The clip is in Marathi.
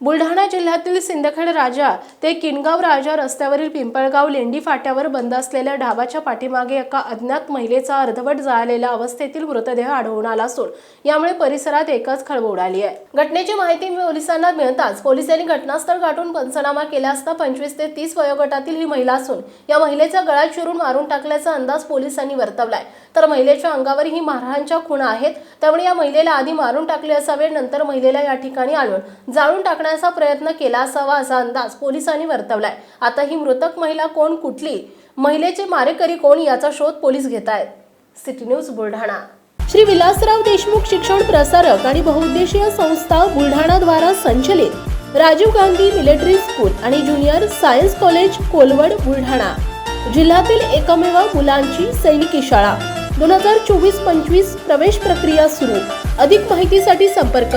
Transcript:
बुलढाणा जिल्ह्यातील सिंदखेड राजा ते किनगाव राजा रस्त्यावरील पिंपळगाव लेंडी फाट्यावर बंद असलेल्या ढाबाच्या पाठीमागे एका अज्ञात महिलेचा अर्धवट जाळलेल्या अवस्थेतील मृतदेह आढळून आला असून यामुळे परिसरात एकच खळबळ उडाली आहे. घटनेची माहिती पोलिसांना मिळताच पोलिसांनी घटनास्थळ गाठून पंचनामा केला असता पंचवीस ते तीस वयोगटातील ही महिला असून या महिलेचा गळा चिरून मारून टाकल्याचा अंदाज पोलिसांनी वर्तवलाय. तर महिलेच्या अंगावर ही मारहाणच्या खुणा आहेत त्यामुळे या महिलेला आधी मारून टाकले असावे नंतर महिलेला या ठिकाणी आणून जाळून टाकण्याचा प्रयत्न केला असावा असा अंदाज पोलिसांनी वर्तवलाय. आता ही मृतक महिला कोण कुठली? महिलेचे मारेकरी कोण याचा शोध पोलीस घेत आहेत. City news Buldhana. Shri Vilasrao Deshmukh शिक्षण प्रसारक आणि बहुउद्देशीय संस्था बुलढाणा द्वारा संचलित राजीव गांधी मिलिटरी स्कूल आणि junior science college Kolwad Buldhana. जिल्ह्यातील एकमेव मुलांची सैनिकी शाळा. दोन हजार चोवीस पंचवीस प्रवेश प्रक्रिया सुरू. अधिक माहितीसाठी संपर्क